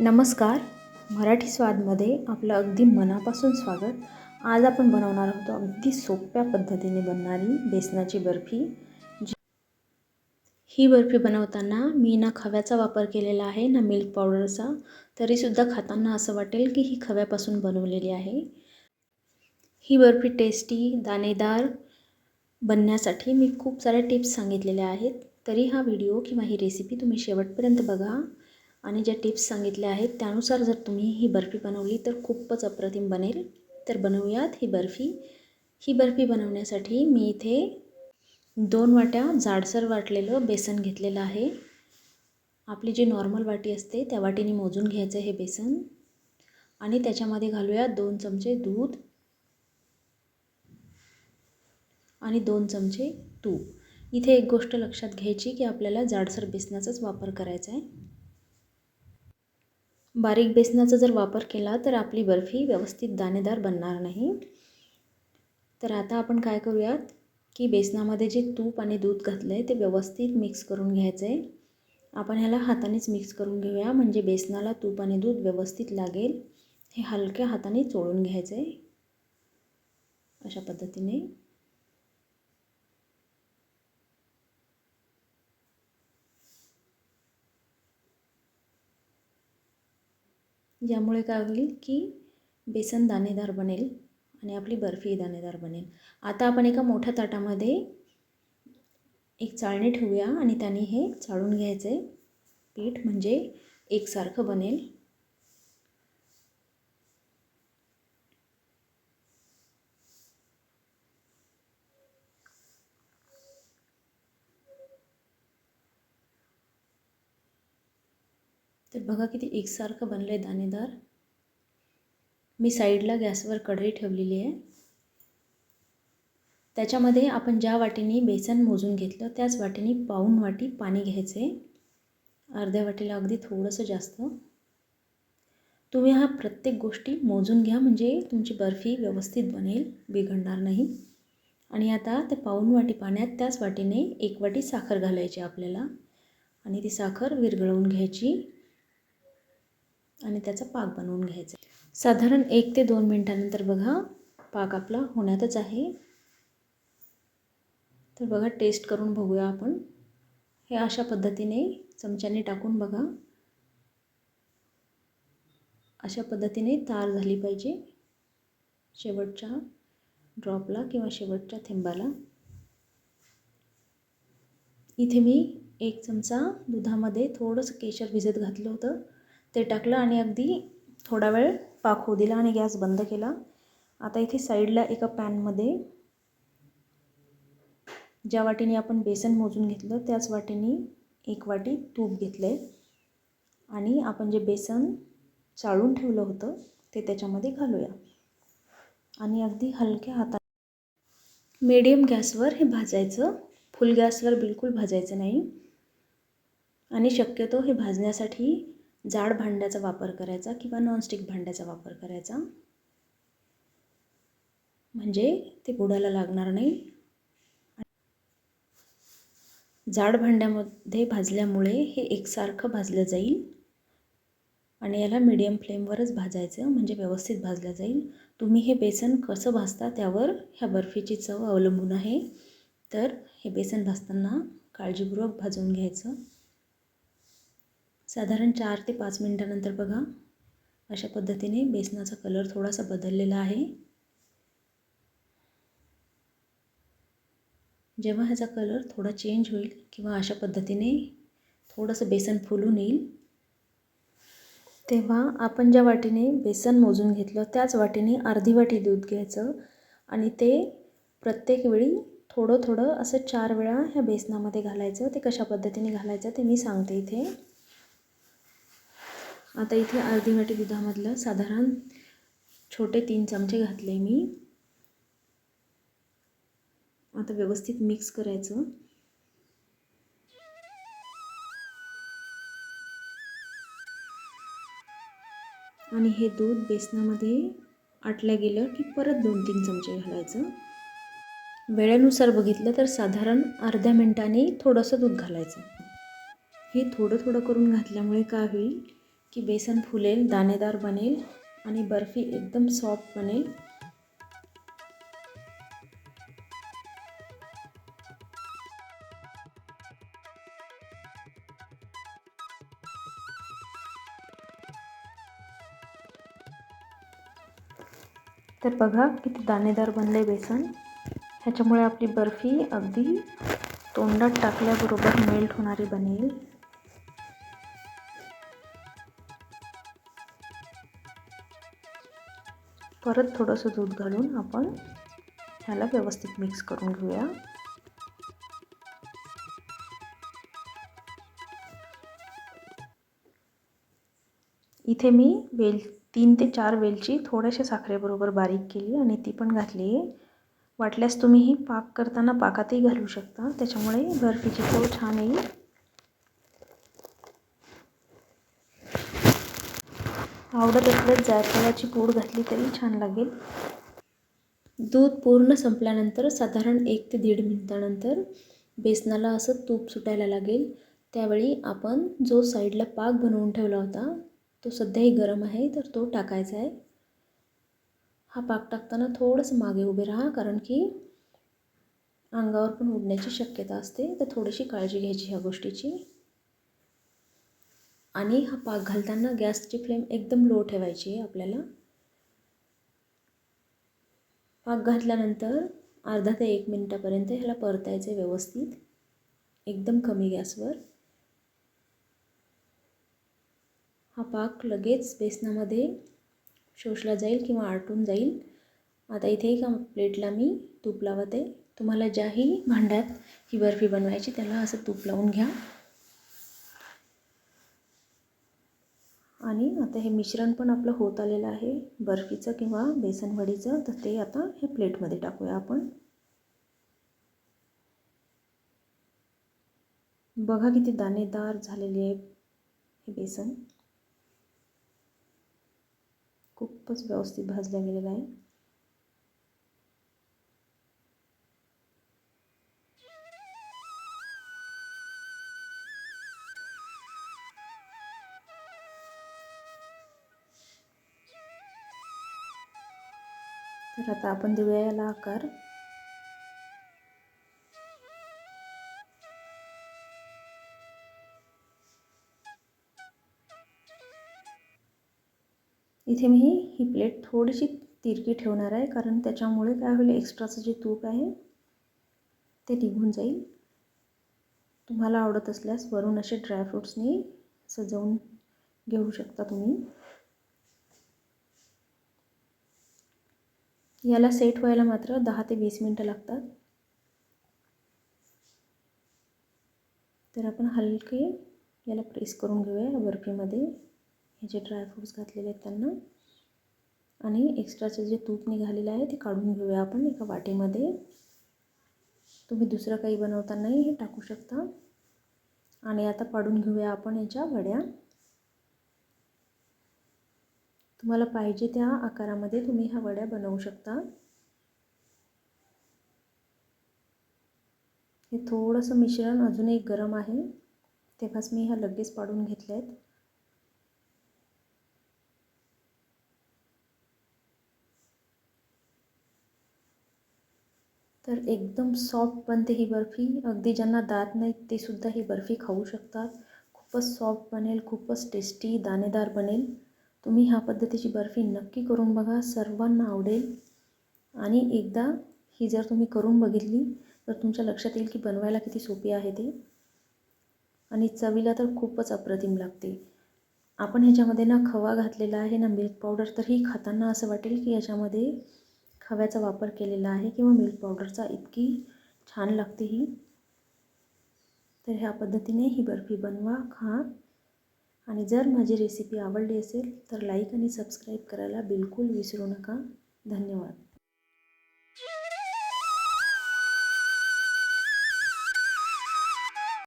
नमस्कार. मराठी स्वादमध्ये आपलं अगदी मनापासून स्वागत. आज आपण बनवणार आहोत अगदी सोप्या पद्धतीने बनणारी बेसनाची बर्फी. जी- ही बर्फी बनवताना मी ना खव्याचा वापर केलेला आहे ना मिल्क पावडरचा. तरीसुद्धा खाताना असं वाटेल की ही खव्यापासून बनवलेली आहे. ही बर्फी टेस्टी दाणेदार बनण्यासाठी मी खूप साऱ्या टिप्स सांगितलेल्या आहेत. तरी हा व्हिडिओ किंवा ही रेसिपी तुम्ही शेवटपर्यंत बघा. आणि ज्या टिप्स सांगितल्या आहेत त्यानुसार जर तुम्ही ही बर्फी बनवली तर खूपच अप्रतिम बनेल. तर बनवूयात ही बर्फी. ही बर्फी बनवण्यासाठी मी इथे दोन वाट्या जाडसर वाटलेलं बेसन घेतलेलं आहे. आपली जी नॉर्मल वाटी असते त्या वाटीने मोजून घ्यायचं हे बेसन. आणि त्याच्यामध्ये घालूया दोन चमचे दूध. आणि दोन चमचे तूप. इथे एक गोष्ट लक्षात घ्यायची की आपल्याला जाडसर बेसनाचाच वापर करायचा आहे बारीक बेसनाचा जर वापर केला तर आपली बर्फी व्यवस्थित दाणेदार बनणार नाही. तर आता आपण काय करूयात की बेसनामध्ये जे तूप आणि दूध घातलं आहे ते व्यवस्थित मिक्स करून घ्यायचं आहे आपण ह्याला हातानेच मिक्स करून घेऊया म्हणजे बेसनाला तूप आणि दूध व्यवस्थित लागेल. हे हलक्या हाताने चोळून घ्यायचं आहे अशा पद्धतीने. यामुळे काय होईल की बेसन दाणेदार बनेल आणि आपली बर्फी दाणेदार बनेल. आता आपण एका मोठ्या ताटामध्ये एक चाळणी ठेवूया आणि त्याने हे चाळून घ्यायचं. आहे पीठ म्हणजे एकसारखं बनेल तर बघा किती एकसारखं बनलं आहे दाणेदार. मी साईडला गॅसवर कढई ठेवलेली आहे. त्याच्यामध्ये आपण ज्या वाटीने बेसन मोजून घेतलं त्याच वाटीने पाऊण वाटी पाणी घ्यायचे. अर्ध्या वाटीला अगदी थोडंसं जास्त. तुम्ही हा प्रत्येक गोष्टी मोजून घ्या म्हणजे तुमची बर्फी व्यवस्थित बनेल बिघडणार नाही. आणि आता त्या पाऊण वाटी पाण्यात त्याच वाटीने एक वाटी साखर घालायची आपल्याला. आणि ती साखर विरघळवून घ्यायची. आणि त्याचा पाक बनवून घ्यायचा साधारण एक ते दोन मिनटानंतर बघा पाक आपला होण्यातच आहे. तर बघा टेस्ट करून बघूया आपण. हे अशा पद्धतीने चमच्याने टाकून बघा. अशा पद्धतीने तार झाली पाहिजे शेवटच्या ड्रॉपला किंवा शेवटच्या थेंबाला. इथे मी एक चमचा दुधामध्ये थोडंसं केशर भिजत घातलं होतं. ते टाकलं आणि अगदी थोडा वेळ पाक होऊ दिला आणि गॅस बंद केला. आता इथे साईडला एका पॅनमध्ये ज्या वाटीने आपण बेसन मोजून घेतलं त्याच वाटीने एक वाटी तूप घेतलं आहे आणि आपण जे बेसन चाळून ठेवलं होतं ते त्याच्यामध्ये घालूया. आणि अगदी हलक्या हातात मीडियम गॅसवर हे भाजायचं. फुल गॅसवर बिलकुल भाजायचं नाही. आणि शक्यतो हे भाजण्यासाठी जाड भांड्याचा वापर करायचा किंवा नॉनस्टिक भांड्याचा वापर करायचा. म्हणजे ते बुडायला लागणार नाही. जाड भांड्यामध्ये भाजल्यामुळे हे एकसारखं भाजलं जाईल. आणि याला मीडियम फ्लेमवरच भाजायचं म्हणजे व्यवस्थित भाजलं जाईल. तुम्ही हे बेसन कसं भाजता त्यावर ह्या बर्फीची चव अवलंबून आहे. तर हे बेसन भाजताना काळजीपूर्वक भाजून घ्यायचं. साधारण चार ते पाच मिनटानंतर बघा. अशा पद्धतीने बेसनाचा कलर थोडासा बदललेला आहे. जेव्हा ह्याचा कलर थोडा चेंज होईल किंवा अशा पद्धतीने थोडंसं बेसन फुलून येईल तेव्हा आपण ज्या वाटीने बेसन मोजून घेतलं त्याच वाटीने अर्धी वाटी दूध घ्यायचं आणि ते प्रत्येक वेळी थोडं थोडं असं चार वेळा ह्या बेसनामध्ये घालायचं. ते कशा पद्धतीने घालायचं ते मी सांगते इथे. आता इथे अर्धी वाटी दुधामधलं साधारण छोटे तीन चमचे घातले मी. आता व्यवस्थित मिक्स करायचं. आणि हे दूध बेसनामध्ये आटल्या गेलं की परत दोन तीन चमचे घालायचं. वेळेनुसार बघितलं तर साधारण अर्ध्या मिनटाने थोडंसं दूध घालायचं. हे थोडं थोडं करून घातल्यामुळे काय होईल? की बेसन फुलेल दाणेदार बनेल आणि बर्फी एकदम सॉफ्ट बनेल. तर बघा किती दाणेदार बनले बेसन. ह्याच्यामुळे आपली बर्फी अगदी तोंडात टाकल्याबरोबर मेल्ट होणारी बनेल. परत थोडंसं दूध घालून आपण ह्याला व्यवस्थित मिक्स करून घेऊया. इथे मी वेल तीन ते चार वेलची थोड्याशा साखरेबरोबर बारीक केली आणि ती पण घातली. आहे वाटल्यास तुम्ही ही पाक करताना पाकातही घालू शकता त्याच्यामुळे बर्फीची चव छान येईल. आवडत असल्यास जायफळाची पूड घातली तरी छान लागेल. दूध पूर्ण संपल्यानंतर साधारण एक ते दीड मिनिटानंतर बेसनाला असं तूप सुटायला लागेल. त्यावेळी आपण जो साईडला पाक बनवून ठेवला होता तो सध्याही गरम आहे तर तो टाकायचा आहे. हा पाक टाकताना थोडंसं मागे उभे राहा कारण की अंगावर पण उडण्याची शक्यता असते. तर थोडीशी काळजी घ्यायची ह्या गोष्टीची. आणि हा पाक घालताना गॅसची फ्लेम एकदम लो ठेवायची आहे आपल्याला. पाक घातल्यानंतर अर्धा ते एक मिनटापर्यंत ह्याला परतायचं आहे व्यवस्थित. एकदम कमी गॅसवर. हा पाक लगेच बेसनामध्ये शोषला जाईल किंवा आटून जाईल. आता इथे एका प्लेटला मी तूप लावत. आहे तुम्हाला ज्याही भांड्यात ही बर्फी बनवायची त्याला असं तूप लावून घ्या. आणि आता हे मिश्रण पण आपलं होत आलेलं आहे. बर्फीचं किंवा बेसनवडीचं तर ते आता हे प्लेटमध्ये टाकूया आपण. बघा किती दाणेदार झालेले आहे हे बेसन. खूपच व्यवस्थित भाजल्या गेलेलं आहे. तर आता आपण देऊया याला आकार. इथे मी ही प्लेट थोडीशी तिरकी ठेवणार आहे कारण त्याच्यामुळे काय होईल एक्स्ट्राचं जे तूप आहे ते निघून जाईल. तुम्हाला आवडत असल्यास वरून असे ड्रायफ्रूट्सनी सजवून घेऊ शकता तुम्ही. याला सेट व्हायला मात्र दहा ते वीस मिनटं लागतात. तर आपण हलके याला प्रेस करून घेऊया बर्फीमध्ये. हे जे ड्रायफ्रूट्स घातलेले आहेत त्यांना. आणि एक्स्ट्राचं जे तूप निघालेलं आहे ते काढून घेऊया आपण एका वाटीमध्ये. तुम्ही दुसरं काही बनवतानाही हे टाकू शकता. आणि आता पाडून घेऊया आपण याच्या वड्या. तुम्हाला पाहिजे त्या आकारामध्ये तुम्ही ह्या वड्या बनवू शकता. हे थोडंसं मिश्रण अजूनही गरम आहे. तेव्हाच मी ह्या लगेच पाडून घेतल्या आहेत तर एकदम सॉफ्ट बनते ही बर्फी. अगदी ज्यांना दात नाहीत ते सुद्धा ही बर्फी खाऊ शकतात. खूपच सॉफ्ट बनेल खूपच टेस्टी दाणेदार बनेल. तुम्ही ह्या पद्धतीची बर्फी नक्की करून बघा सर्वांना आवडेल. आणि एकदा ही जर तुम्ही करून बघितली तर तुमच्या लक्षात येईल की बनवायला किती सोपी आहे ते. आणि चवीला तर खूपच अप्रतिम लागते. आपण ह्याच्यामध्ये ना खवा घातलेला आहे ना मिल्क पावडर तर ही खाताना असं वाटेल की याच्यामध्ये खव्याचा वापर केलेला आहे किंवा मिल्क पावडरचा इतकी छान लागते ही. तर ह्या पद्धतीने ही बर्फी बनवा खा. आणि जर माझी रेसिपी आवडली असेल तर लाईक आणि सबस्क्राईब करायला बिलकुल विसरू नका. धन्यवाद.